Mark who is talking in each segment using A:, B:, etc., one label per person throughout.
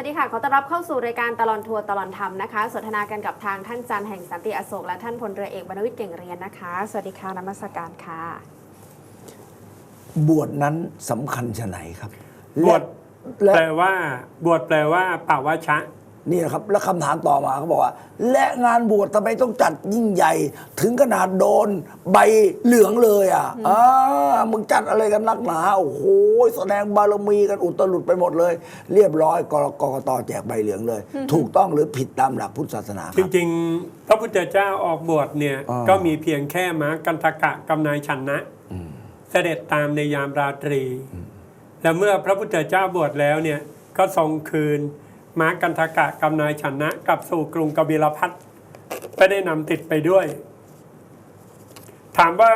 A: วัสดีค่ะ ขอต้อนรับเข้าสู่รายการตลอนทัวร์ตลอนธรรมนะคะ สนทนากันกับทางท่านจันทร์แห่งสันติอโศกและท่านพลเรือเอกบรรณวิทย์เก่งเรียนนะคะ สวัสดีค่ะนมัสการค่ะ
B: บวชนั้นสำคัญชะไหนครับ
C: บวช
B: และ
C: แปลว่า บวชแปลว่าป่าวชะ
B: นี่นะครับ แล้วคำถามต่อมาเขาบอกว่า และงานบวชทำไมต้องจัดยิ่งใหญ่ ถึงขนาดโดนใบเหลืองเลยอะอ่ามึงจัดอะไรกันนักหนาโอ้โหแสดงบารมีกันอุตลุดไปหมดเลย เรียบร้อยกรกตแจกใบเหลืองเลย ถูกต้องหรือผิดตามหลักพุทธศาสนาค
C: จ
B: รับ
C: ริงๆ พระพุทธเจ้าออกบวชเนี่ย
B: อ่า
C: ก็มีเพียงแค่ม้ากันทกะกำนายชันนะ เสด็จตามในยามราตรี และเมื่อพระพุทธเจ้าบวชแล้วเนี่ย ก็ทรงคืน ม้ากันทกะกำนายชันนะกลับสู่กรุงกบิลพัทไม่ได้นำติดไปด้วย ถามว่า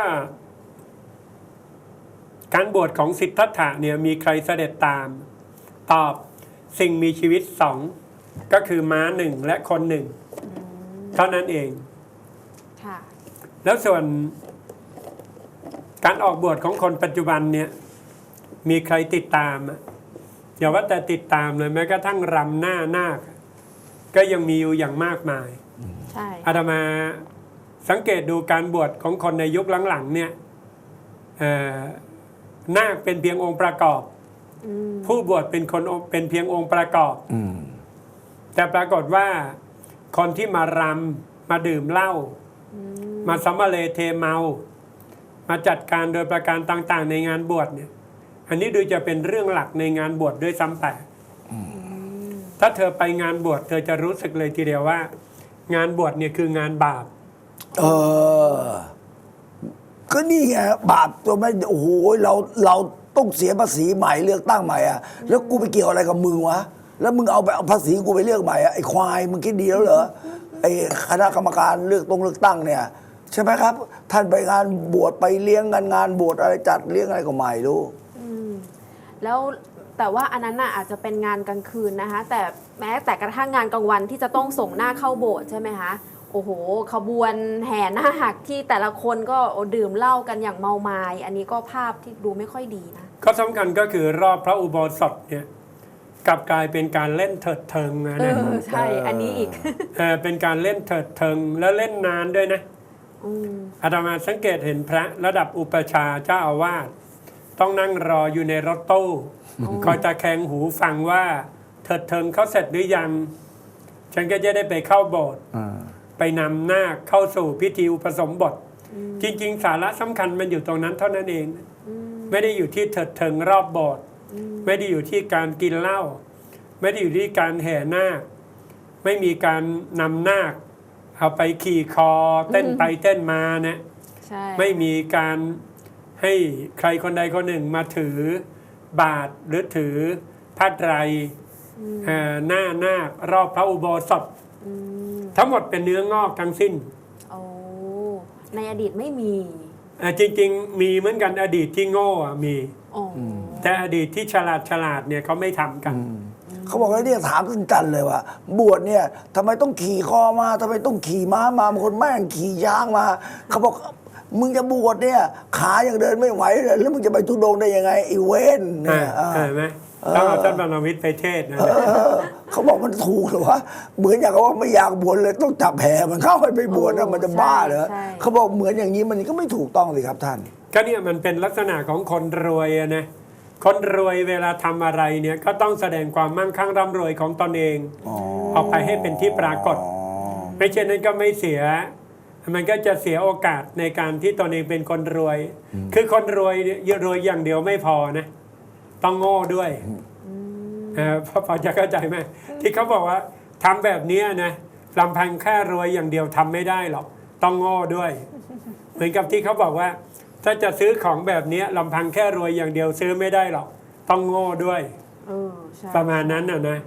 C: การบวชของสิทธัตถะเนี่ยมีใครเสด็จตาม ตอบสิ่งมีชีวิตสองก็คือม้าหนึ่งและคนหนึ่งเท่านั้นเอง
A: ค่ะ
C: แล้วส่วนการออกบวชของคนปัจจุบันเนี่ย มีใครติดตาม อะอย่าว่าแต่ติดตามเลยแม้กระทั่งรำหน้านาคอะก็ยังมีอยู่อย่างมากมาย
A: ใช่
C: อาตมาสังเกตดูการบวชของคนในยุคหลังๆเนี่ยเอ่อนาคเป็นเพียงองค์ประกอบ
A: อืม
C: ผู้บวชเป็นคนเป็นเพียงองค์ประกอบ
B: อืม
C: แต่ปรากฏว่าคนที่มารำมาดื่มเหล้า
A: อืม
C: มาสัมมาเลเทเมา มาจัดการโดยประการต่าง ๆ ในงานบวชเนี่ย อันนี้ดูจะเป็นเรื่องหลักในงานบวชด้วยซ้ำไปถ้าเธอไปงานบวชเธอจะรู้สึกเลยทีเดียวว่า งานบวชเนี่ยคืองานบาป
B: เออ ก็นี่ไงบาปตัวไม่โอ้โหเราเราต้องเสียภาษีใหม่เลือกตั้งใหม่อะแล้วกูไปเกี่ยวอะไรกับมึงวะแล้วมึงเอาไปเอาภาษีกูไปเลือกใหม่อะไอ้ควายมึงคิดดีแล้วเหรอไอ้คณะกรรมการเลือกตรงเลือกตั้งเนี่ย ใช่ไหมครับ ท่านไปงานบวชไปเลี้ยงงานงานบวชอะไรจัดเลี้ยงอะไรก็ไม่รู้
A: อืม แล้วแต่ว่าอันนั้นน่ะอาจจะเป็นงานกลางคืนนะคะ แต่แม้แต่กระทั่งงานกลางวันที่จะต้องส่งหน้าเข้าโบสถ์ใช่ไหมคะโอ้โห ขบวนแห่หน้าหักที่แต่ละคนก็โอ้ดื่มเหล้ากันอย่างเมาไมา้อันนี้ก็ภาพที่ดูไม่ค่อยดีนะ
C: ก็สำคัญก็คือรอบพระอุโบสถเนี่ยกลับกลายเป็นการเล่นเถิดเทิงนะ
A: เอ
C: นะ
A: อใช่อันนี้อีก
C: เออเป็นการเล่นเถิดเทิงแล้วเล่นนานด้วยนะ
A: อืม
C: อาตมาสังเกตเห็นพระระดับอุปชฌาย์เจ้าอาวาส ต้องนั่งรออยู่ในรถตู้คอยตะแคงหูฟังว่าเถิดเทิงเขาเสร็จหรือยัง ฉันก็จะได้ไปเข้าโบสถ์ไปนำหน้าคเข้าสู่พิธีอุปสมบท จริง ๆ สาระสำคัญมันอยู่ตรงนั้นเท่านั้นเอง ไม่ได้อยู่ที่เถิดเทิงรอบโบสถ์ไม่ได้อยู่ที่การกินเหล้าไม่ได้อยู่ที่การแห่นาคไม่มีการนำนาคเอาไปขี่คอเต้นไปเต้นมาเนี่ย
A: ใช่
C: ไม่มีการ ให้ใครคนใดคนหนึ่งมาถือบาทหรือถือผ้าไตรเอ่อหน้านาครอบพระอุโบสถ
A: อืม
C: ทั้งหมดเป็นเนื้องอกทั้งสิ้น
A: โอ้ในอดีตไม่มี
C: อ่าจริง ๆ มีเหมือนกันอดีตที่โง่อะมี
A: โอ้
C: แต่อดีตที่ฉลาดฉลาดเนี่ยเขาไม่ทำกัน
B: เขาบอกว่าเนี่ยถามคุณจันเลยว่า บวชเนี่ยทำไมต้องขี่คอมาทำไมต้องขี่ม้ามาบางคนแม่งขี่ช้างมา เขาบอก มึงจะบวชเนี่ย ขายังเดินไม่ไหวเลยแล้วมึงจะไปทุดงค์ได้ยังไงไอ้เว้นเนี่ย
C: อ่า
B: อ่า
C: เห็นไหมต้องเอาท่านบรรณวิทย์ไปเทศน์นะ
B: เออเขาบอกมันถูกเหรอวะเหมือนอย่างกับว่าไม่อยากบวชเลยต้องจับแห่มันเข้าไปไปบวชนะมันจะบ้าเหรอเขาบอกเหมือนอย่างนี้มันก็ไม่ถูกต้องเลยครับท่าน
C: ก็เนี่ยมันเป็นลักษณะของคนรวยอะนะคนรวยเวลาทำอะไรเนี่ยก็ต้องแสดงความมั่งคั่งร่ำรวยของตนเอง
B: อ๋อ
C: ออกไปให้เป็นที่ปรากฏ ไม่เช่นนั้นก็ไม่เสีย มันก็จะเสียโอกาสในการที่ตนเองเป็นคนรวย คือคนรวยเนี่ยรวยอย่างเดียวไม่พอนะ ต้องโง่ด้วยเออพอพอจะเข้าใจไหมที่เขาบอกว่าทำแบบเนี้ยนะลำพังแค่รวยอย่างเดียวทำไม่ได้หรอก ต้องโง่ด้วย เหมือนกับที่เขาบอกว่า ถ้าจะซื้อของแบบเนี้ยลำพังแค่รวยอย่างเดียวซื้อไม่ได้หรอก ต้องโง่ด้วย
A: เออใช่
C: ประมาณนั้นนะนะ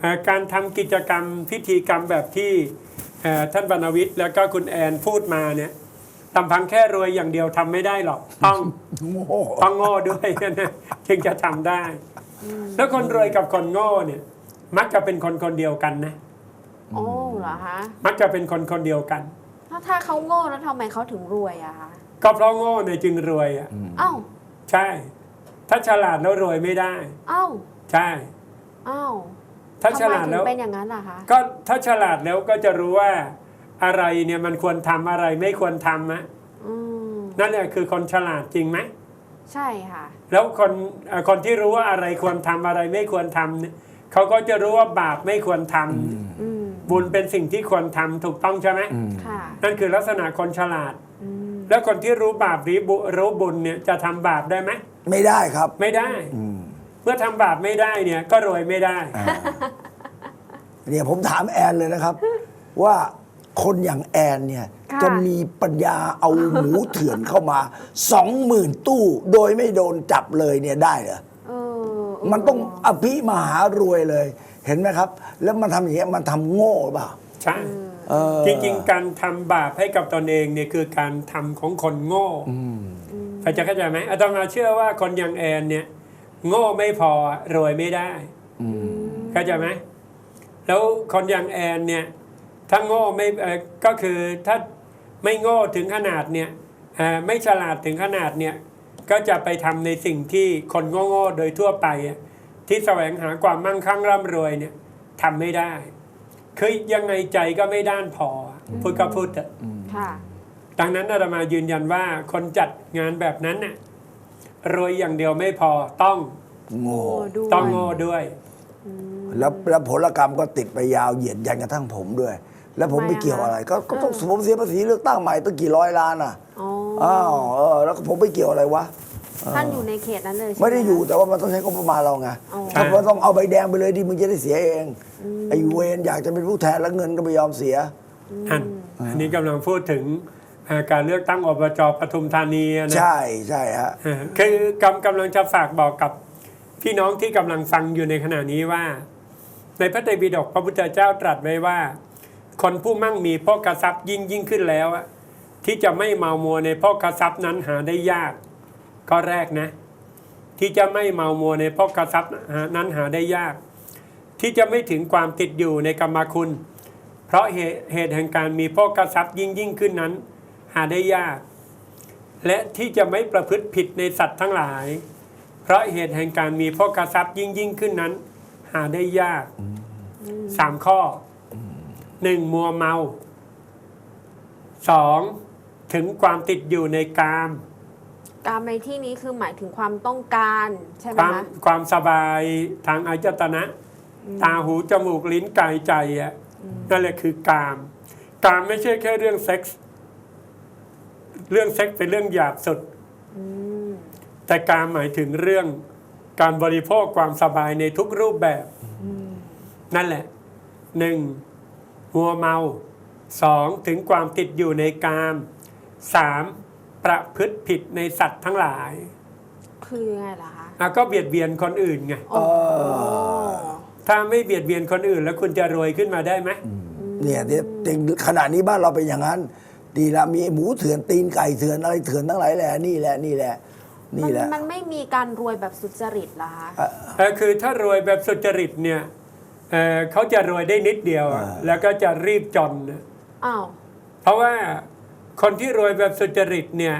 C: เอ่อการทำกิจกรรมพิธีกรรมแบบที่เอ่อ ท่านบรรณวิทย์แล้วก็คุณแอนพูดมาเนี่ยลำพังแค่รวยอย่างเดียวทำไม่ได้หรอก ต้อง
B: โง่
C: ต้องโง่ด้วยนะจึงจะทำได้ แล้วคนรวยกับคนโง่เนี่ย มักจะเป็นคนคนเดียวกันนะ
A: โอ้เหรอคะ
C: มักจะเป็นคนคนเดียวกัน
A: ถ้าถ้าเขาโง่แล้วทำไมเขาถึงรวยอะคะ
C: ก็เพราะโง่เนี่ยจึงรวยอะ
A: เอ้า
C: ใช่ ถ้าฉลาดแล้วรวยไม่ได้
A: เอ้า
C: ใช่
A: เอ้า
C: ถ้า
A: ทำ
C: ฉ
A: ไม
C: ลาด
A: ถึง
C: แล้ว
A: เป็นอย่างนั้นล่ะคะ
C: ก็ถ้าฉลาดแล้วก็จะรู้ว่าอะไรเนี่ยมันควรทำอะไรไม่ควรทำนะ
A: อืม
C: นั่นแหละคือคนฉลาดจริงไหม
A: ใช่ค่ะ
C: แล้วคนเอ่อคนที่รู้ว่าอะไรควรทำอะไรไม่ควรทำเนี่ยเขาก็จะรู้ว่าบาปไม่ควรทำ
A: อืม
C: บุญเป็นสิ่งที่ควรทำถูกต้องใช่ไหม
A: ค่ะ
C: นั่นคือลักษณะคนฉลาด
A: อืม
C: แล้วคนที่รู้บาปหรือบุรู้บุญเนี่ยจะทำบาปได้ไหม
B: ไม่ได้ครับ
C: ไม่ได้ เมื่อทำบาปไม่ได้เนี่ยก็รวยไม่ได้
B: เนี่ยผมถามแอนเลยนะครับ ว่าคนอย่างแอนเนี่ย
A: ค่ะ
B: จะมีปัญญาเอาหมูเถื่อนเข้ามาสองหมื่นตู้โดยไม่โดนจับเลยเนี่ยได้เหรอ
A: เออ
B: มันต้องอภิมหารวยเลย เห็นไหมครับ แล้วมันทำอย่างเงี้ยมันทำโง่หรือเปล่า
C: ใช่
B: เออ
C: จริงๆ การทำบาปให้กับตนเองเนี่ยคือการทำของคนโง่เข้าใจเข้าใจไหมอาตมาเชื่อว่าคนอย่างแอนเนี่ย โง่ไม่พอรวยไม่ได้เข้าใจไหมแล้วคนอย่างแอนเนี่ย ถ้าโง่ไม่เอ่อก็คือถ้าไม่โง่ถึงขนาดเนี่ยเอ่อไม่ฉลาดถึงขนาดเนี่ย ก็จะไปทำในสิ่งที่คนโง่ๆโดยทั่วไปอะที่แสวงหาความมั่งคั่งร่ำรวยเนี่ยทำไม่ได้คือยังไงใจก็ไม่ด้านพอพูดก็พูดเถอะ
A: ค่ะ
C: ดังนั้นอาตมายืนยันว่าคนจัดงานแบบนั้นน่ะ รวยอย่างเดียวไม่พอต้อง
B: โง่
A: โง่ด้วย
C: ต้องโง่ด้วย
B: แล้วแล้วผลกรรมก็ติดไปยาวเหยียดยันกระทั่งผมด้วย แล้วผม
A: ทำไม
B: ไม่เกี่ยว
A: อะคะ
B: อะไร ก็ก็ต้องผมเสียภาษีเลือกตั้งใหม่ตั้งกี่ร้อยล้านอะ
A: อ๋อ
B: อ้าวเออแล้วผมไม่เกี่ยวอะไรวะ
A: ท่านอยู่ในเขตนั้นเลยใช่ห
B: ไม่ได้อยู่แต่ว่ามันต้องใช้งบประมาณเราไง
A: อ๋อ
B: ถ้ามันต้องเอาใบแดงไปเลยดิมึงจะได้เสียเองไอ้เวรอยากจะเป็นผู้แทนแล้วเงินก็ไม่ยอมเสีย
C: อันอันนี้กำลังพูดถึงอ่า การเลือกตั้งอบจปทุมธานีอะนะ
B: ใช่ใช่ฮะ
C: อ่าคือกำกำลังจะฝากบอกกับพี่น้องที่กำลังฟังอยู่ในขณะนี้ว่า ในพระไตรปิฎกพระพุทธเจ้าตรัสไว้ว่า คนผู้มั่งมีพ่อกทรัพย์ยิ่งยิ่งขึ้นแล้วอะที่จะไม่เมามัวในพ่อกทรัพย์นั้นหาได้ยาก ก็แรกนะ ที่จะไม่เมามัวในพ่อกทรัพย์นั้นหาได้ยาก ที่จะไม่ถึงความติดอยู่ในกรรมคุณ เพราะเหตุเหตุแห่งการมีพ่อกทรัพย์ยิ่งยิ่งขึ้นนั้น หาได้ยาก และที่จะไม่ประพฤติผิดในสัตว์ทั้งหลาย เพราะเหตุแห่งการมีพ่อกทรัพย์ยิ่งยิ่งขึ้นนั้น หาได้ยากสามข้อหนึ่งมัวเมาสองถึงความติดอยู่ในกาม
A: การในที่นี้คือหมายถึงความต้องการใช่ไหม
C: ความ
A: คะ
C: ความสบายทางอายตนะ ตาหูจมูกลิ้นกายใจอะนั่นแหละคือกาม กามไม่ใช่แค่เรื่องเซ็กส์ เรื่องเซ็กส์เป็นเรื่องหยาบสุด แต่การหมายถึงเรื่องการบริโภคความสบายในทุกรูปแบบ นั่นแหละหนึ่งหัวเมาสองถึงความติดอยู่ในกามสามประพฤติผิดในสัตว์ทั้งหลาย
A: คือยังไงล่ะคะ
C: อะก็เบียดเบียนคนอื่นไง
A: โอ้โห
C: ถ้าไม่เบียดเบียนคนอื่น แล้วคุณจะรวยขึ้นมาได้ไหม
B: เนี่ยเนี่ยจริงขณะนี้บ้านเราเป็นอย่างนั้น ดีละมีหมูเถื่อนตีนไก่เถื่อนอะไรเถื่อนทั้งหลายแหละนี่แหละนี่แหละ
A: มั
B: นี่แหละ
A: มันไม่มีการรวยแบบสุจริตเหรอคะ
C: เอ่อคือถ้ารวยแบบสุจริตเนี่ยเอ่อเขาจะรวยได้นิดเดียวอะ
B: อ่า
C: แล้วก็จะรีบจนนะ
A: อ้าว
C: เพราะว่าคนที่รวยแบบสุจริตเนี่ย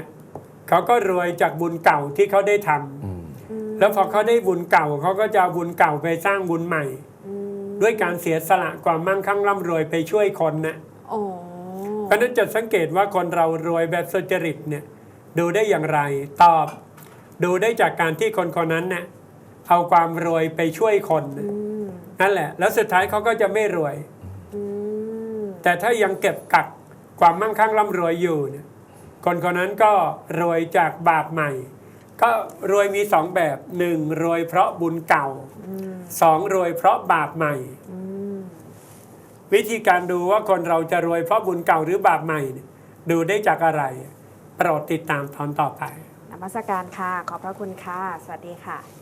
C: เขาก็รวยจากบุญเก่าที่เขาได้ทำแล้วพอเขาได้บุญเก่าเขาก็จะเอาบุญเก่าไปสร้างบุญใหม่ ด้วยการเสียสละความมั่งคั่งร่ำรวยไปช่วยคนนะ
A: โอ้
C: เพ ราะฉะนั้นจะสังเกตว่าคนเรารวยแบบสุจริตเนี่ยดูได้อย่างไรตอบ ดูได้จากการที่คนคนนั้นเนี่ยเอาความรวยไปช่วยคนน่ะนั่นแหละ แล้วสุดท้ายเขาก็จะไม่รวย
A: อืม
C: แต่ถ้ายังเก็บกักความมั่งคั่งร่ำรวยอยู่เนี่ยคนคนนั้นก็รวยจากบาปใหม่ ก็รวยมีสองแบบหนึ่งรวยเพราะบุญเก่าสองรวยเพราะบาปใหม่ วิธีการดูว่าคนเราจะรวยเพราะบุญเก่าหรือบาปใหม่ ดูได้จากอะไรโปรดติดตามตอนต่อไป
A: นมัสการค่ะ ขอบพระคุณค่ะ สวัสดีค่ะ